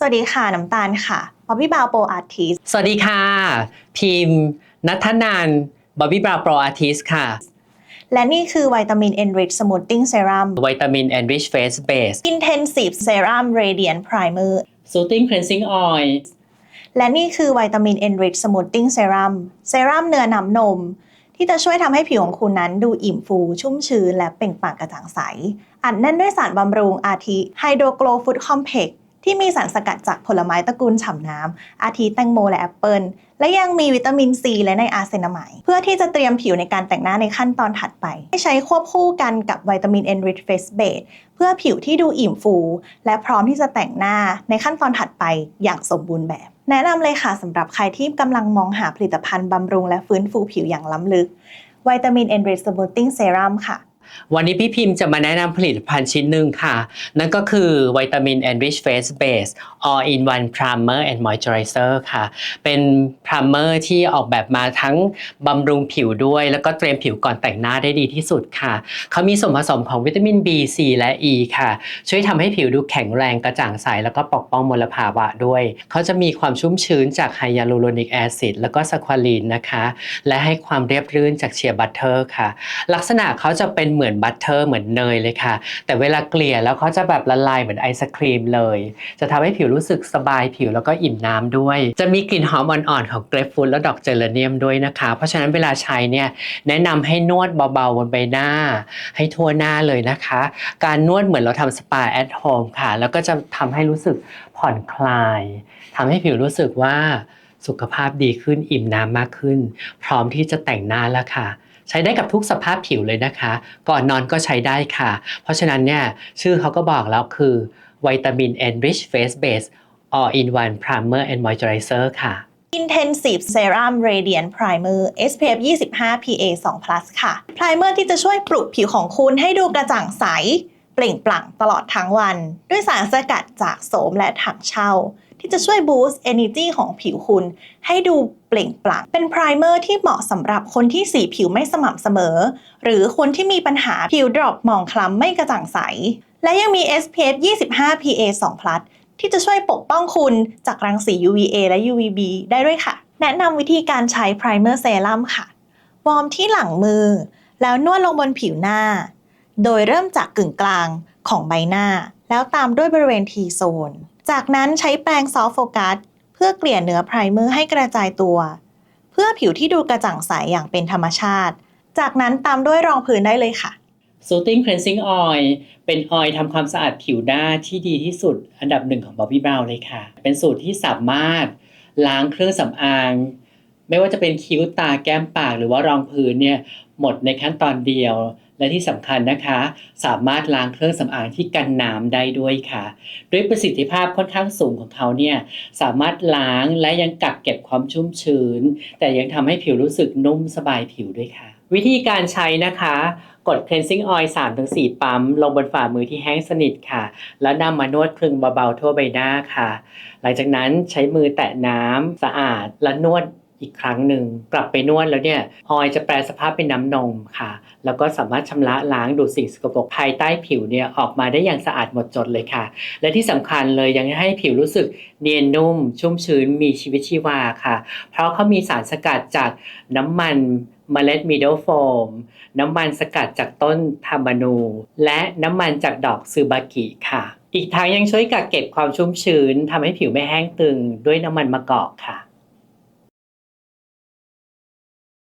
สวัสดีค่ะ น้ำตาลค่ะบอบบี้บาวโปรอาร์ติสสวัสดีค่ะ พิมพ์นัทนานบอบบี้บราวโปรอาร์ติสค่ะ และนี่คือวิตามิน Enrich Smoothing Serum วิตามิน Enrich Face Base Intensive Serum Radiant Primer Soothing Cleansing Oil และนี่คือวิตามิน Enrich Smoothing Serum เซรั่มเนื้อน้ำนม ที่จะช่วยทำให้ผิวของคุณนั้นดูอิ่มฟู ชุ่มชื้นและเปล่งปลั่งกระจ่างใส อัดแน่นด้วยสารบำรุงอาทิไฮโดรโกลฟูดคอมเพก ที่มีสารสกัดจากผลไม้ตระกูลฉ่ำน้ำ อาทิแตงโมและแอปเปิลและยังมีวิตามินซีและไนอาร์เซนามายเพื่อที่จะเตรียมผิวในการแต่งหน้าในขั้นตอนถัดไป ให้ใช้ควบคู่กันกับวิตามิน Enrich Face Base เพื่อผิวที่ดูอิ่มฟู และพร้อมที่จะแต่งหน้าในขั้นตอนถัดไปอย่างสมบูรณ์แบบ แนะนำเลยค่ะสำหรับใครที่กำลังมองหาผลิตภัณฑ์บำรุงและฟื้นฟูผิวอย่างล้ำลึกวิตามิน Enrich Smoothing Serum ค่ะ วันนี้พี่พิมพ์จะมาแนะนำผลิตภัณฑ์ชิ้นหนึ่งค่ะ นั่นก็คือวิตามิน Enrich Face Base All in One Primer and Moisturizer ค่ะ เป็นพร i มเมอร์ที่ออกแบบมาทั้งบำรุงผิวด้วย แล้วก็เตรียมผิวก่อนแต่งหน้าได้ดีที่สุดค่ะ เขามีส่วนผสมของวิตามิน B C และ E ค่ะ ช่วยทำให้ผิวดูแข็งแรงกระจ่างใส แล้วก็ปกป้องมลภาวะด้วย เขาจะมีความชุ่มชื้นจากไฮยาลูโรนิกแอซิดแล้วก็สควอลีนนะคะ และให้ความเรียบรื่นจากเชียร์บัตเตอร์ค่ะ ลักษณะเขาจะเป็นเหมือนบัตเตอร์เหมือนเนยเลยค่ะ แต่เวลาเกลี่ยแล้วเขาจะแบบละลายเหมือนไอศครีมเลย จะทำให้ผิวรู้สึกสบายผิวแล้วก็อิ่มน้ำด้วย จะมีกลิ่นหอมอ่อนๆของเกรปฟรุตและดอกเจเลเนียมด้วยนะคะ เพราะฉะนั้นเวลาใช้เนี่ยแนะนำให้นวดเบาๆบนใบหน้า ให้ทั่วหน้าเลยนะคะ การนวดเหมือนเราทำสปาแอทโฮมค่ะ แล้วก็จะทำให้รู้สึกผ่อนคลายทำให้ผิวรู้สึกว่าสุขภาพดีขึ้นอิ่มน้ำมากขึ้น พร้อมที่จะแต่งหน้าแล้วค่ะ ใช้ได้กับทุกสภาพผิวเลยนะคะ ก่อนนอนก็ใช้ได้ค่ะ เพราะฉะนั้นเนี่ยชื่อเขาก็บอกแล้วคือวิตามิน Enrich Face Base All in One Primer and Moisturizer ค่ะ Intensive Serum Radiant Primer SPF 25 PA 2 plus ค่ะ Primer ที่จะช่วยปลุกผิวของคุณให้ดูกระจ่างใส เปล่งปลั่งตลอดทั้งวัน ด้วยสารสกัดจากโสมและถังเช่า ที่จะช่วย boost energy ของผิวคุณ ให้ดูเปล่งปลั่งเป็น primer ที่เหมาะสำหรับคนที่สีผิวไม่สม่ำเสมอ หรือคนที่มีปัญหาผิวดรอปหมองคล้ำไม่กระจ่างใส และยังมี SPF 25 PA 2 plus ที่จะช่วยปกป้องคุณจากรังสี UVA และ UVB ได้ด้วยค่ะ แนะนำวิธีการใช้ primer serum ค่ะ วอร์มที่หลังมือ แล้วนวดลงบนผิวหน้า โดยเริ่มจากกึ่งกลางของใบหน้า แล้วตามด้วยบริเวณ T zone จากนั้นใช้แปรงซอฟต์โฟกัสเพื่อเกลี่ยเนื้อไพรเมอร์ให้กระจายตัว เพื่อผิวที่ดูกระจ่างใสอย่างเป็นธรรมชาติ จากนั้นตามด้วยรองพื้นได้เลยค่ะ Soothing Cleansing Oil เป็นออยล์ทำความสะอาดผิวหน้าที่ดีที่สุดอันดับหนึ่งของ Bobbi Brown เลยค่ะ เป็นสูตรที่สามารถล้างเครื่องสำอาง ไม่ว่าจะเป็นคิ้วตาแก้มปากหรือว่ารองพื้นเนี่ยหมดในขั้นตอนเดียว และที่สำคัญนะคะ สามารถล้างเครื่องสำอางที่กันน้ำได้ด้วยค่ะ ด้วยประสิทธิภาพค่อนข้างสูงของเขาเนี่ยสามารถล้างและยังกักเก็บความชุ่มชื้น แต่ยังทำให้ผิวรู้สึกนุ่มสบายผิวด้วยค่ะ วิธีการใช้นะคะกด cleansing oil 3-4 ปั๊ม ลงบนฝ่ามือที่แห้งสนิทค่ะ แล้วนำมานวดคลึงเบาๆทั่วใบหน้าค่ะ หลังจากนั้นใช้มือแตะน้ำสะอาดและนวด อีกครั้งหนึ่งกลับไปนวดแล้วเนี่ยออยจะแปลสภาพเป็นน้ำนมค่ะ แล้วก็สามารถชำระล้างดูดสิ่งสกปรกภายใต้ผิวเนี่ยออกมาได้อย่างสะอาดหมดจดเลยค่ะ และที่สำคัญเลยยังให้ผิวรู้สึกเนียนนุ่ม ชุ่มชื้นมีชีวิตชีวาค่ะ เพราะเขามีสารสกัดจากน้ำมันเมล็ดมิดเดิลโฟมน้ำมันสกัดจากต้นทามานู และน้ำมันจากดอกซูบากิค่ะ อีกทั้งยังช่วยกักเก็บความชุ่มชื้นทำให้ผิวไม่แห้งตึงด้วยน้ำมันมะกอกค่ะ